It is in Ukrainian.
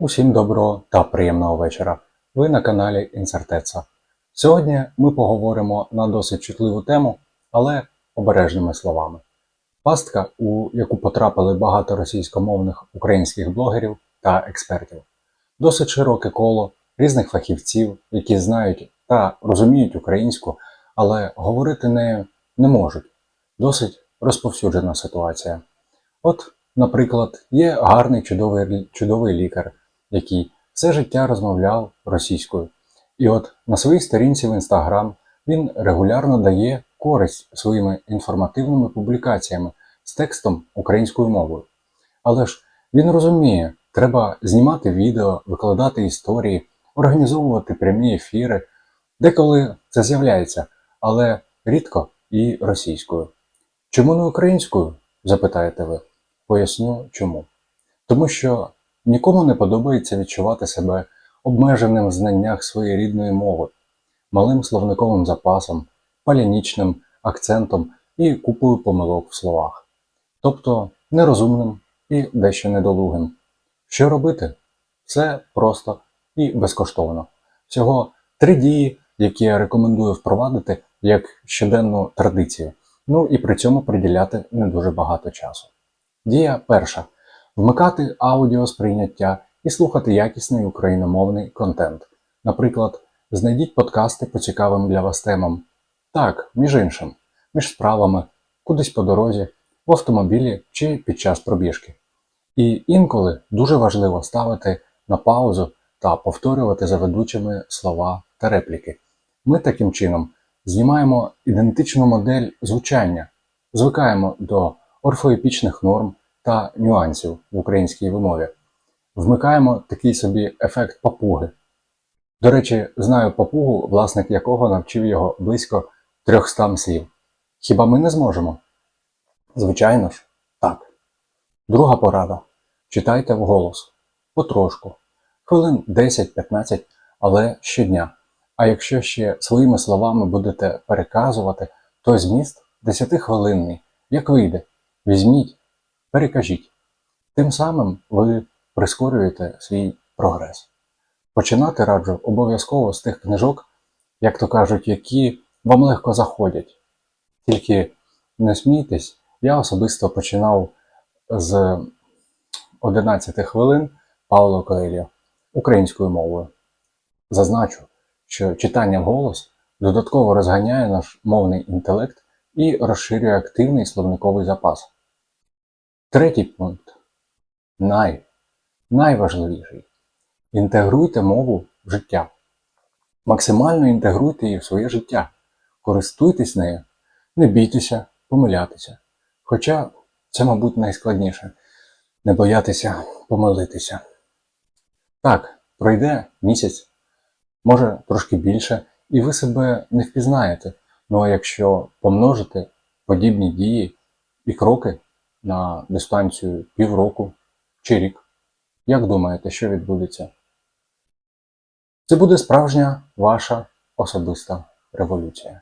Усім доброго та приємного вечора. Ви на каналі Інсертеца. Сьогодні ми поговоримо на досить чутливу тему, але обережними словами. Пастка, у яку потрапили багато російськомовних українських блогерів та експертів. Досить широке коло різних фахівців, які знають та розуміють українську, але говорити нею не можуть. Досить розповсюджена ситуація. От, наприклад, є гарний чудовий, чудовий лікар, який все життя розмовляв російською. І от на своїй сторінці в Інстаграм він регулярно дає користь своїми інформативними публікаціями з текстом українською мовою. Але ж він розуміє, треба знімати відео, викладати історії, організовувати прямі ефіри. Деколи це з'являється, але рідко і російською. Чому не українською? запитаєте ви. Поясню чому. Тому що нікому не подобається відчувати себе обмеженим в знаннях своєї рідної мови, малим словниковим запасом, палянічним акцентом і купою помилок в словах, тобто нерозумним і дещо недолугим. Що робити? Все просто і безкоштовно. Всього три дії, які я рекомендую впровадити як щоденну традицію, ну і при цьому приділяти не дуже багато часу. Дія перша вмикати аудіосприйняття і слухати якісний україномовний контент. Наприклад, знайдіть подкасти по цікавим для вас темам. Так, між іншим, між справами, кудись по дорозі, в автомобілі чи під час пробіжки. І інколи дуже важливо ставити на паузу та повторювати за ведучими слова та репліки. Ми таким чином знімаємо ідентичну модель звучання, звикаємо до орфоепічних норм та нюансів в українській вимові. Вмикаємо такий собі ефект папуги. До речі, знаю папугу, власник якого навчив його близько 300 слів. Хіба ми не зможемо? Звичайно ж, так. Друга порада. Читайте вголос. Потрошку. Хвилин 10-15, але щодня. А якщо ще своїми словами будете переказувати, то зміст 10-хвилинний, як вийде. Візьміть, перекажіть. Тим самим ви прискорюєте свій прогрес. Починати раджу обов'язково з тих книжок, як то кажуть, які вам легко заходять. Тільки не смійтесь, я особисто починав з 11 хвилин Пауло Коельо українською мовою. Зазначу, що читання вголос додатково розганяє наш мовний інтелект і розширює активний словниковий запас. Третій пункт най, найважливіший. Інтегруйте мову в життя. Максимально інтегруйте її в своє життя. Користуйтесь нею, не бійтеся помилятися. Хоча це, мабуть, найскладніше не боятися помилитися. Так, пройде місяць, може трошки більше, і ви себе не впізнаєте. Ну а якщо помножити подібні дії і кроки на дистанцію півроку чи рік, як думаєте, що відбудеться? Це буде справжня ваша особиста революція.